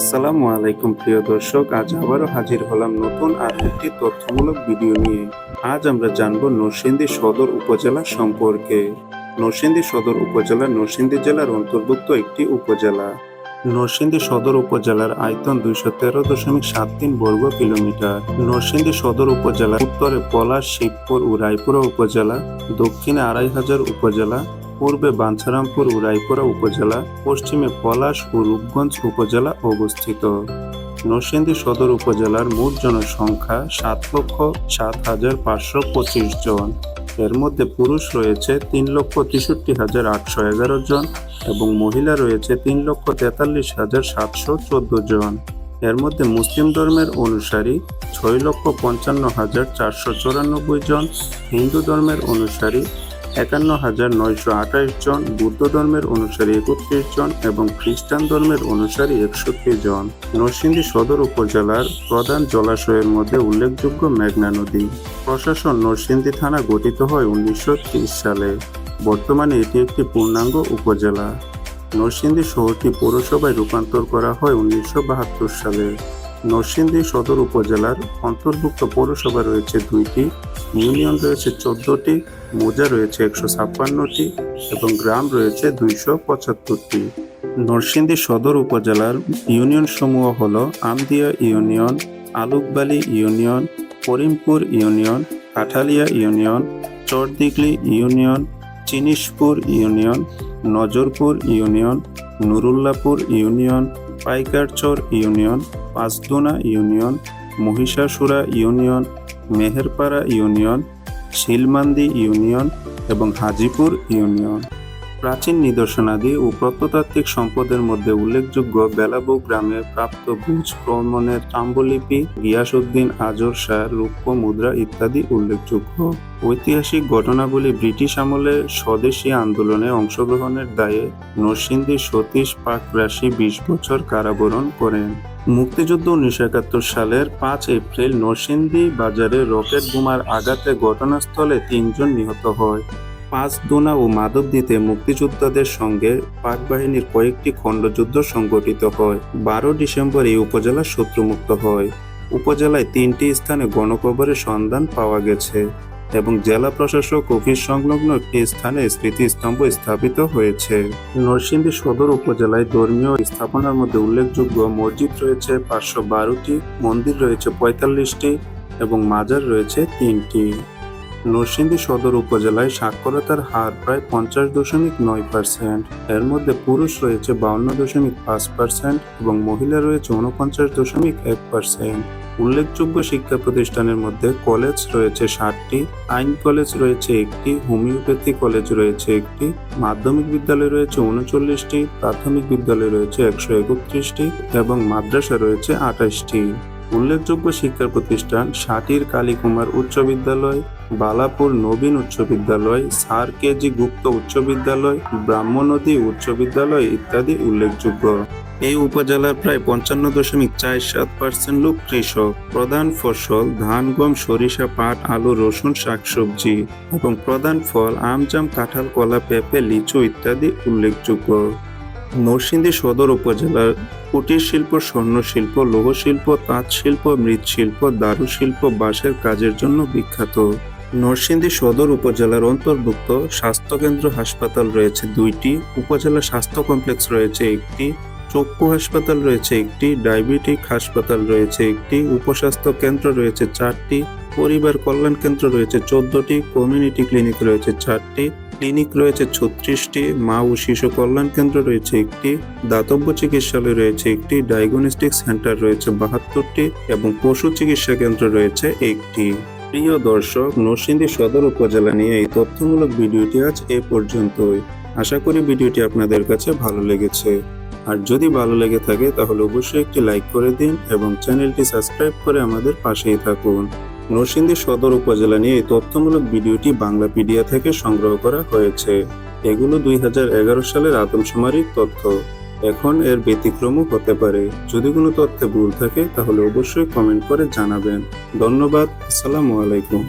আসসালামু আলাইকুম, প্রিয় দর্শক। আজ আবারও হাজির হলাম নতুন আর একটি তথ্যমূলক ভিডিও নিয়ে। আজ আমরা জানব নরসিংদী সদর উপজেলা সম্পর্কে। নরসিংদী সদর উপজেলা নরসিংদী জেলার অন্তর্ভুক্ত একটি উপজেলা। নরসিংদী সদর উপজেলার আয়তন দুইশো তেরো দশমিক সাত তিন বর্গ কিলোমিটার। নরসিংদী সদর উপজেলার উত্তরে পলাশ, শিবপুর ও রায়পুরা উপজেলা, দক্ষিণে আড়াই হাজার উপজেলা পূর্বে বাঞ্ছারামপুর ও রায়পুরা উপজেলা, পশ্চিমে পলাশ ও রূপগঞ্জ উপজেলা অবস্থিত। নরসিংদী সদর উপজেলার মোট জনসংখ্যা সাত লক্ষ সাত হাজার পাঁচশো পঁচিশ জন। এর মধ্যে পুরুষ রয়েছে তিন লক্ষ তেষট্টি হাজার আটশো এগারো জন এবং মহিলা রয়েছে তিন লক্ষ তেতাল্লিশ হাজার সাতশো চোদ্দ জন। এর মধ্যে মুসলিম ধর্মের অনুসারী ছয় লক্ষ পঞ্চান্ন হাজার চারশো চৌরানব্বই জন, হিন্দু ধর্মের অনুসারী একান্ন হাজার নয়শো আঠাশ জন, বৌদ্ধ ধর্মের অনুসারী একত্রিশ জন এবং খ্রিস্টান ধর্মের অনুসারী একষট্টি জন। নরসিংদী সদর উপজেলার প্রধান জলাশয়ের মধ্যে উল্লেখযোগ্য মেঘনা নদী। প্রশাসন নরসিংদী থানা গঠিত হয় উনিশশো ত্রিশ সালে। বর্তমানে এটি একটি পূর্ণাঙ্গ উপজেলা। নরসিংদী শহরটি পৌরসভায় রূপান্তর করা হয় উনিশশো বাহাত্তর সালে। নরসিংদী সদর উপজেলার অন্তর্ভুক্ত পৌরসভা রয়েছে দুইটি, ইউনিয়ন রয়েছে চোদ্দটি, মৌজা রয়েছে একশো ছাপ্পান্নটি এবং গ্রাম রয়েছে দুইশো পঁচাত্তরটি। নরসিংদী সদর উপজেলার ইউনিয়ন সমূহ হল Amdia union, Alukbali union, Karimpur union, Kathalia union, Chardigli union Chinishpur union, Nazarpur union, Nurullapur union Paikarchar union Panchdona union Mohishasura union Meherpara union Shilmandi union এবং হাজিপুর ইউনিয়ন। প্রাচীন নিদর্শনাদি ও প্রত্নতাত্ত্বিক সম্পদের মধ্যে উল্লেখযোগ্য বেলাবু গ্রামে প্রাপ্ত ভুজ প্রমাণের তাম্বলিপি গিয়াসউদ্দিন, আজর শাহ, রূপ্য মুদ্রা ইত্যাদি উল্লেখযোগ্য। ঐতিহাসিক ঘটনাবলী ব্রিটিশ আমলে স্বদেশী আন্দোলনে অংশগ্রহণের দায়ে নরসিংদী সতীশ পাকরাশি বিশ বছর কারাবরণ করেন। মুক্তিযুদ্ধ উনিশশো একাত্তর সালের পাঁচ এপ্রিল নরসিংদী বাজারে রকেট বোমার আঘাতে ঘটনাস্থলে তিনজন নিহত হয়। পাঁচ দোনা ও মাধবদীতে মুক্তিযোদ্ধাদের সঙ্গে পাক বাহিনীর কয়েকটি খণ্ডযুদ্ধ সংগঠিত হয়। বারো ডিসেম্বর এই উপজেলা শত্রুমুক্ত হয়। উপজেলায় তিনটি স্থানে গণকবরের সন্ধান পাওয়া গেছে এবং জেলা প্রশাসক অফিস সংলগ্ন একটি স্থানে স্মৃতিস্তম্ভ স্থাপিত হয়েছে। নরসিংদী সদর উপজেলায় ধর্মীয় স্থাপনার মধ্যে উল্লেখযোগ্য মসজিদ রয়েছে, পাঁচশো বারোটি মন্দির রয়েছে, পঁয়তাল্লিশটি এবং মাজার রয়েছে তিনটি। নরসিংদী সদর উপজেলায় সাক্ষরতার হার প্রায় পঞ্চাশ দশমিক নয় পার্সেন্ট এর মধ্যে পুরুষ রয়েছে বাউন্ন দশমিক পাঁচ পার্সেন্ট এবং মহিলা রয়েছে উনপঞ্চাশ দশমিক এক পার্সেন্ট উল্লেখযোগ্য শিক্ষা প্রতিষ্ঠানের মধ্যে কলেজ রয়েছে ষাটটি, আইন কলেজ রয়েছে একটি, হোমিওপ্যাথি কলেজ রয়েছে একটি, মাধ্যমিক বিদ্যালয় রয়েছে উনচল্লিশটি, প্রাথমিক বিদ্যালয় রয়েছে একশো একত্রিশটি এবং মাদ্রাসা রয়েছে আঠাশটি। উল্লেখযোগ্য শিক্ষা প্রতিষ্ঠান সাটির কালীকুমার উচ্চ বিদ্যালয় বালাপুর নবীন উচ্চ বিদ্যালয় সার কেজি গুপ্ত উচ্চ বিদ্যালয় ব্রাহ্মণদী উচ্চ বিদ্যালয় ইত্যাদি উল্লেখযোগ্য। এই উপজেলার প্রায় পঞ্চান্ন দশমিক চার সাত পার্সেন্ট লোক কৃষক। প্রধান ফসল ধান, গম, সরিষা, পাট, আলু, রসুন, শাকসবজি এবং প্রধান ফল আম, জাম, কাঁঠাল, কলা, পেঁপে, লিচু ইত্যাদি উল্লেখযোগ্য। নরসিংদী সদর উপজেলার কুটির শিল্প, স্বর্ণ শিল্প, লৌহ শিল্প, তাঁত শিল্প, মৃৎশিল্প দারু শিল্প বাঁশের কাজের জন্য বিখ্যাত। নরসিংদী সদর উপজেলার অন্তর্ভুক্ত স্বাস্থ্যকেন্দ্র হাসপাতাল রয়েছে দুইটি, উপজেলা স্বাস্থ্য কমপ্লেক্স রয়েছে একটি, চক্ষু হাসপাতাল রয়েছে একটি, ডায়াবেটিক হাসপাতাল রয়েছে একটি, উপস্বাস্থ্য কেন্দ্র রয়েছে চারটি, পরিবার কল্যাণ কেন্দ্র রয়েছে চোদ্দটি, কমিউনিটি ক্লিনিক রয়েছে চারটি, ক্লিনিক রয়েছে ছত্রিশটি, মা ও শিশু কল্যাণ কেন্দ্র রয়েছে একটি, দাতব্য চিকিৎসালয় রয়েছে একটি, ডায়াগনস্টিক সেন্টার রয়েছে বাহাত্তরটি এবং পশু চিকিৎসা কেন্দ্র রয়েছে একটি। প্রিয় দর্শক, নরসিংদী সদর উপজেলা নিয়ে এই তথ্যমূলক ভিডিওটি আজ এ পর্যন্তই। আশা করি ভিডিওটি আপনাদের কাছে ভালো লেগেছে। আর যদি ভালো লেগে থাকে, তাহলে অবশ্যই একটি লাইক করে দিন এবং চ্যানেলটি সাবস্ক্রাইব করে আমাদের পাশেই থাকুন। নরসিংদী সদর উপজেলা নিয়ে এই তথ্যমূলক ভিডিওটি বাংলাপিডিয়া থেকে সংগ্রহ করা হয়েছে। এগুলো দুই হাজার এগারো সালের আদমশুমারির তথ্য। এখন এর ব্যতিক্রমও হতে পারে। যদি কোনো তথ্যে ভুল থাকে, তাহলে অবশ্যই কমেন্ট করে জানাবেন। ধন্যবাদ, আসসালামু আলাইকুম।